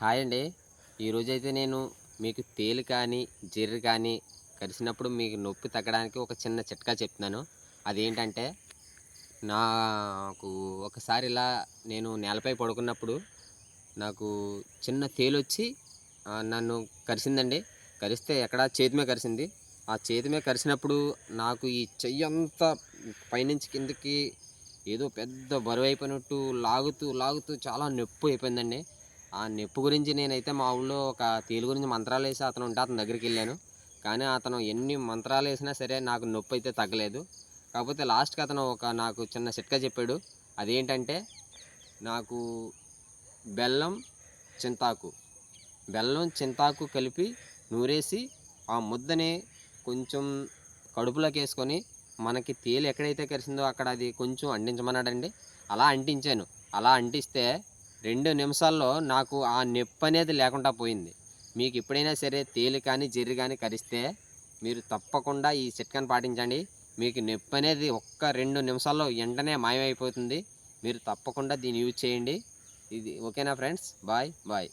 Hi అండి. ఈరోజైతే నేను మీకు తేలు కానీ జర్రి కానీ కరిసినప్పుడు మీకు నొప్పి తగ్గడానికి ఒక చిన్న చిట్కా చెప్తున్నాను. అదేంటంటే నాకు ఒకసారి ఇలా నేను నేలపై పడుకున్నప్పుడు నాకు చిన్న తేలు వచ్చి నన్ను కరిసిందండి. కరిస్తే ఎక్కడ? చేతి కరిసింది. ఆ చేతి మీద కరిసినప్పుడు నాకు ఈ చెయ్యి అంతా పైనుంచి కిందకి ఏదో పెద్ద బరువు అయిపోయినట్టు లాగుతూ లాగుతూ చాలా నొప్పి అయిపోయిందండి. ఆ నొప్పి గురించి నేనైతే మా ఊళ్ళో ఒక తేలు గురించి మంత్రాలు వేసి అతను ఉంటే అతని దగ్గరికి వెళ్ళాను. కానీ అతను ఎన్ని మంత్రాలు వేసినా సరే నాకు నొప్పి అయితే తగ్గలేదు. కాకపోతే లాస్ట్కి అతను ఒక నాకు చిన్న చిట్కా చెప్పాడు. అదేంటంటే నాకు బెల్లం చింతాకు బెల్లం చింతాకు కలిపి నూరేసి ఆ ముద్దని కొంచెం కడుపులోకి వేసుకొని మనకి తేలు ఎక్కడైతే కరిసిందో అక్కడ అది కొంచెం అంటించమన్నాడండి. అలా అంటించాను. అలా అంటిస్తే రెండు నిమిషాల్లో నాకు ఆ నొప్పి అనేది లేకుండా పోయింది. మీకు ఎప్పుడైనా సరే తేలి కానీ జెర్రి కానీ కరిస్తే మీరు తప్పకుండా ఈ చిట్కాని పాటించండి. మీకు నొప్పి అనేది ఒక్క రెండు నిమిషాల్లో వెంటనే మాయమైపోతుంది. మీరు తప్పకుండా దీన్ని యూజ్ చేయండి. ఇది ఓకేనా ఫ్రెండ్స్? Bye bye.